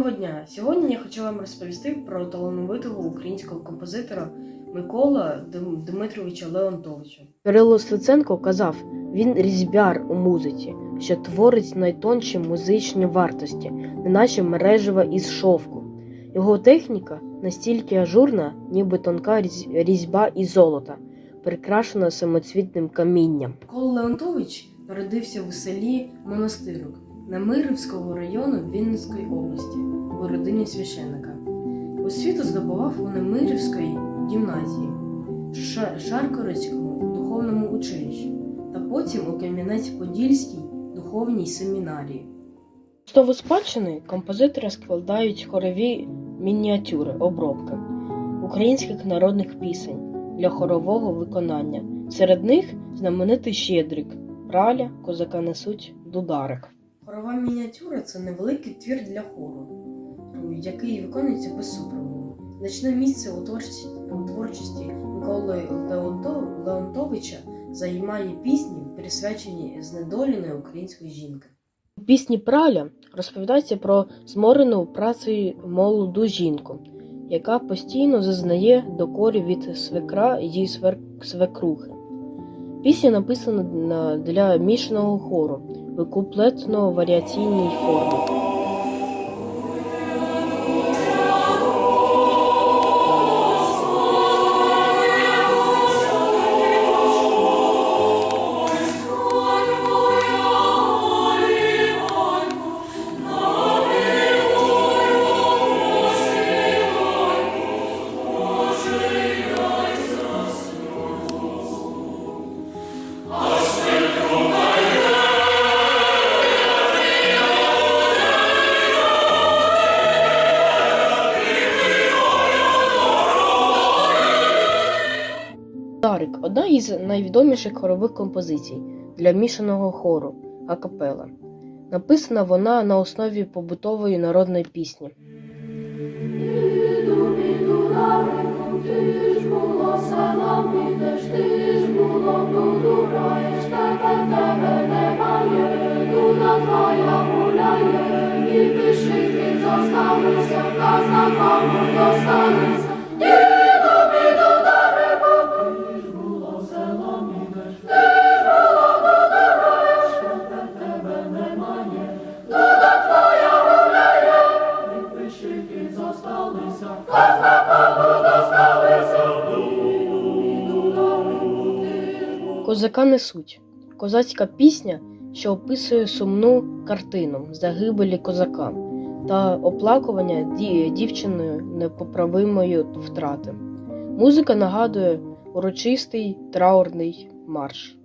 Доброго дня! Сьогодні я хочу вам розповісти про талановитого українського композитора Микола Дмитровича Леонтовича. Кирило Стеценко казав: він різьбяр у музиці, що творить найтонші музичні вартості, неначе мережева із шовку. Його техніка настільки ажурна, ніби тонка різьба із золота, прикрашена самоцвітним камінням. Микола Леонтович народився в селі Монастирок Намирівського району Вінницької області у родині священника. Освіту здобував у Немирівській гімназії, Ша- Шаркорицькому духовному училищі та потім у Кам'янець-Подільській духовній семінарії. Основу спадщини композитори складають хорові мініатюри, обробки українських народних пісень для хорового виконання. Серед них знаменитий Щедрик, праля, козака несуть, дударик. Хорова мініатюра це невеликий твір для хору, який виконується без супроводу. Значне місце у творчості, у творчості Миколи Леонтовича займає пісні, присвячені знедоленої української жінки. У пісні Праля розповідається про зморену працею молоду жінку, яка постійно зазнає докорів від свекра її свекрухи. Пісня написана для мішаного хору в куплетно-варіаційній формі. Дарик одна із найвідоміших хорових композицій для мішаного хору акапела. Написана вона на основі побутової народної пісні. Іду, іду далеко, ти зосталися, казна кому досталися. Козака несуть козацька пісня, що описує сумну картину загибелі козака та оплакування дівчиною непоправимої втрати. Музика нагадує урочистий траурний марш.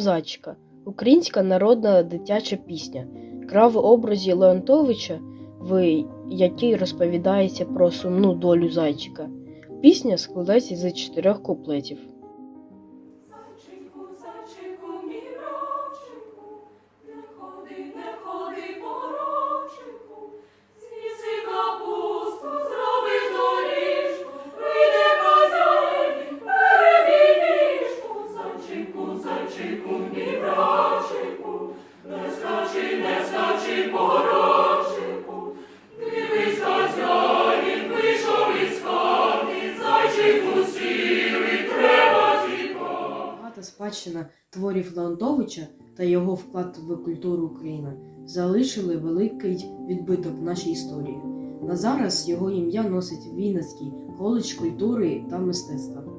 Зайчика українська народна дитяча пісня, гра в образі Леонтовича, в якій розповідається про сумну долю зайчика. Пісня складається з чотирьох куплетів. Зайчику, зайчику, мій братчику, не ходи, не ходи, порочику, спадщина творів Леонтовича та його вклад в культуру України залишили великий відбиток в нашій історії. На зараз його ім'я носить Вінницький коледж культури та мистецтва.